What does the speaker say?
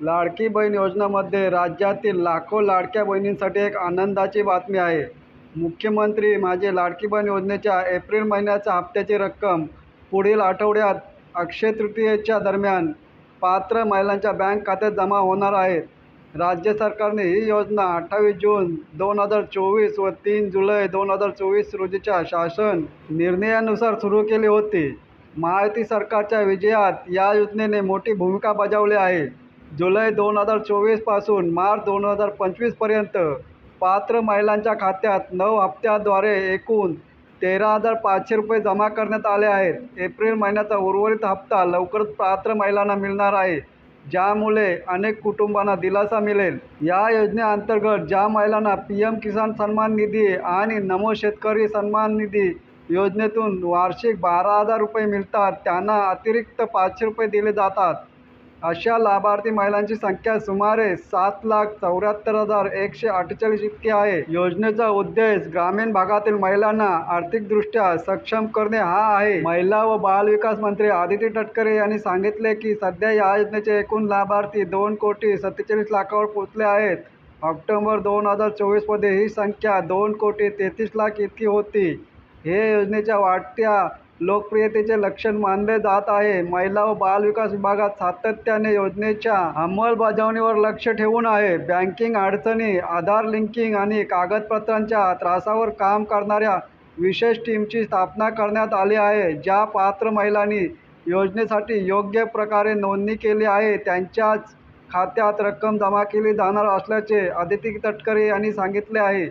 लाडकी बहीण योजनामध्ये राज्यातील लाखो लाडक्या बहिणींसाठी एक आनंदाची बातमी आहे. मुख्यमंत्री माझे लाडकी बहीण योजनेच्या एप्रिल महिन्याच्या हप्त्याची रक्कम पुढील आठवड्यात अक्षय तृतीयेच्या दरम्यान पात्र महिलांच्या बँक खात्यात जमा होणार आहेत. राज्य सरकारने ही योजना अठ्ठावीस जून दोन हजार चोवीस व तीन जुलै दोन हजार चोवीस रोजीच्या शासन निर्णयानुसार सुरू केली होती. महायुती सरकारच्या विजयात या योजनेने मोठी भूमिका बजावली आहे. जुलै दोन हजार चोवीसपासून मार्च दोन हजार पंचवीसपर्यंत पात्र महिलांच्या खात्यात नऊ हप्त्याद्वारे एकूण तेरा हजार पाचशे रुपये जमा करण्यात आले आहेत. एप्रिल महिन्याचा उर्वरित हप्ता लवकरच पात्र महिलांना मिळणार आहे ज्यामुळे अनेक कुटुंबांना दिलासा मिळेल. या योजनेअंतर्गत ज्या महिलांना पी एम किसान सन्मान निधी आणि नमो शेतकरी सन्मान निधी योजनेतून वार्षिक बारा हजार रुपये मिळतात त्यांना अतिरिक्त पाचशे रुपये दिले जातात. अशा लाभार्थी महिलांची संख्या सुमारे सात लाख चौऱ्याहत्तर हजार एकशे अठ्ठेचाळीस इतकी आहे. योजनेचा उद्देश ग्रामीण भागातील महिलांना आर्थिकदृष्ट्या सक्षम करणे हा आहे. महिला व बाल विकास मंत्री आदिती तटकरे यांनी सांगितले की सध्या या योजनेचे एकूण लाभार्थी दोन कोटी सत्तेचाळीस लाखावर पोहोचले आहेत. ऑक्टोबर दोन हजार चोवीसमध्ये ही संख्या दोन कोटी तेहतीस लाख इतकी होती. हे योजनेच्या वाढत्या लोकप्रियतेचे लक्षण मानले जात आहे. महिला व बालविकास विभागात सातत्याने योजनेच्या अंमलबजावणीवर लक्ष ठेवून आहे. बँकिंग अडचणी आधार लिंकिंग आणि कागदपत्रांच्या त्रासावर काम करणाऱ्या विशेष टीमची स्थापना करण्यात आली आहे. ज्या पात्र महिलांनी योजनेसाठी योग्य प्रकारे नोंदणी केली आहे त्यांच्याच खात्यात रक्कम जमा केली जाणार असल्याचे आदिती तटकरे यांनी सांगितले आहे.